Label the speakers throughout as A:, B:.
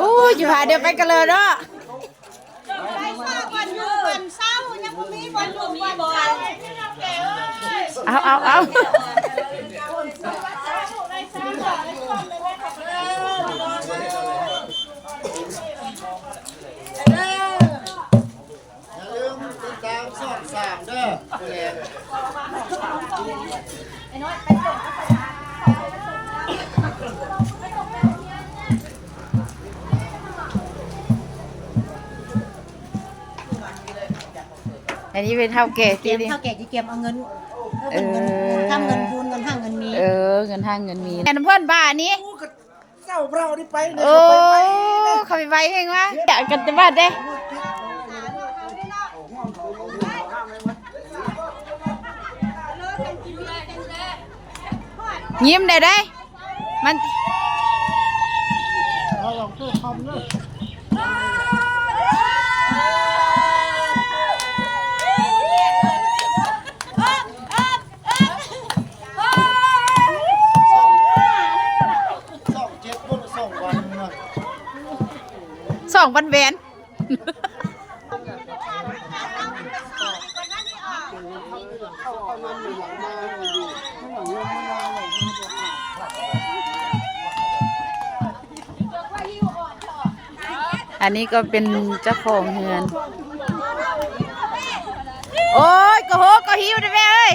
A: โอ้ยอยู่หาเดี๋ยวไปกันเลยเนาะ
B: ไปซาวันอยู่วันเศร้ายังบ่มีวันอยู่วันเศร้า
A: เอาเอาเอา
C: อย่าลืมติดตาม ช่องสามเด้อ
A: อันนี้เป็นเท่าแก่
B: เตรี
A: ที่
B: ยม
A: นี่
B: เท่าแก่ที่เตรียมเอาเงินเอาเป็นเงินทำเงินคูณเงินห้างเงินมี
A: เออเงินห้างเงินมีแอนเพื่อนบ้านนี้
C: กูก็เจ้าเรานี่ไปเนี่ย
A: โอ้
C: เขาไปไป
A: เขาไปไว้เองวะอยากกันจะบ้านได้ยิ้ มได้ได้มัน
C: องตู้คอมเนอะสองเจ็ดบนสองวันเนาะ
A: สองพันแหวนอันนี้ก็เป็นเจ้าของเฮือน โอ้ยก็โหก็หิวได้แม่เอ้ย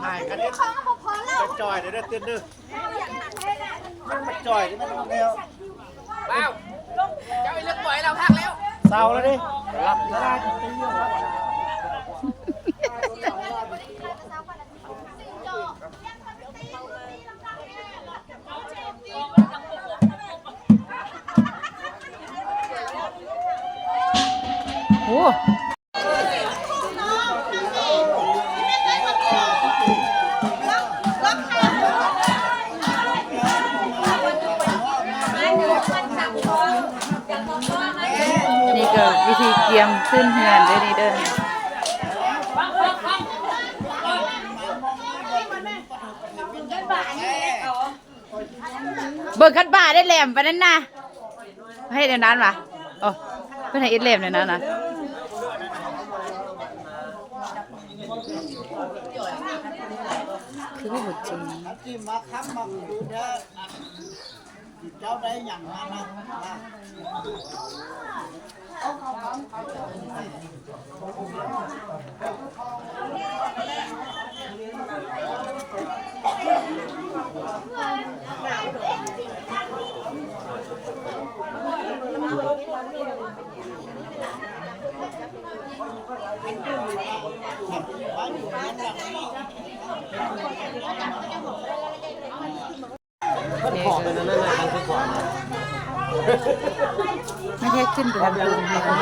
C: ถ่ายกันเนี่ยจะจอยเดี๋ยวได้เต้นเด้อมันมาจอยนี่มันแนว
D: เป้าเจ้าไอ้เรื่องปล่อยเราพักแล้ว
C: เศร้าแล้วดิรับได้
A: โอ้นี่ก็วิธีเกียมขึ้นเฮือนด้อนี่เด้อเบิกคันบ่าได้แหลมปะนั่นนะให้เดี๋ยวนั้นวะโอ้เพื่อนให้อิดแหลมเดี๋ยวนั้นนะ คือว่าบทจริง
C: ที่มาค้ำมาดูเด้อเจ้าได้อย่างนั้นนะ
A: ไม่ใช่ขึ้นไปทำบุญนะคะ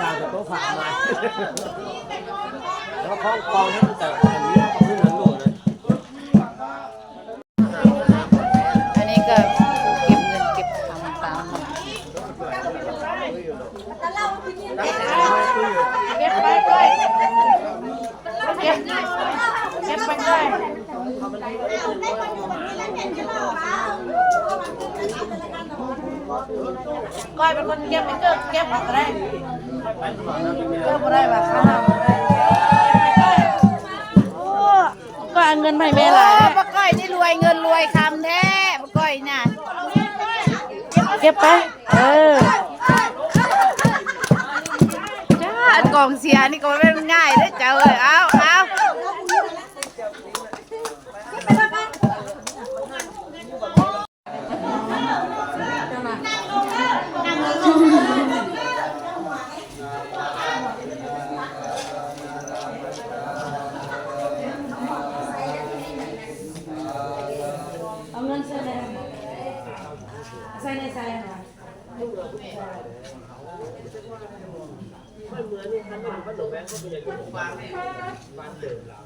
E: ตามกับโต๊ะผ่ามาแล้วคล้องกองให้แต่อันนี้ก็ขึ้นนั้นหลุดเลย
A: อันนี้ก็เก็บเงินเก็บคำตามเก็บไปก้อยเก็บไปก้อย ก้อยเป็นคนเก็บไปเก็บเก็บอะไรเก็บอะไรแบบข้าวโอ้ก็เอาเงินไปแม่หลายป้าก้อยนี่รวยเงินรวยคำแท้ป้าก้อยน่ะเก็บไปเออจ้ากองเสียนี่ก็ไม่เป็นง่ายเด้อเจ้าเอ้ยเอาเอา ใส่ในใส่หน่อยไม่เหมือนนี่ขนมขนมแบงค์เขเป็นอย่า
C: งนี้ฟางฟางเดิมเรา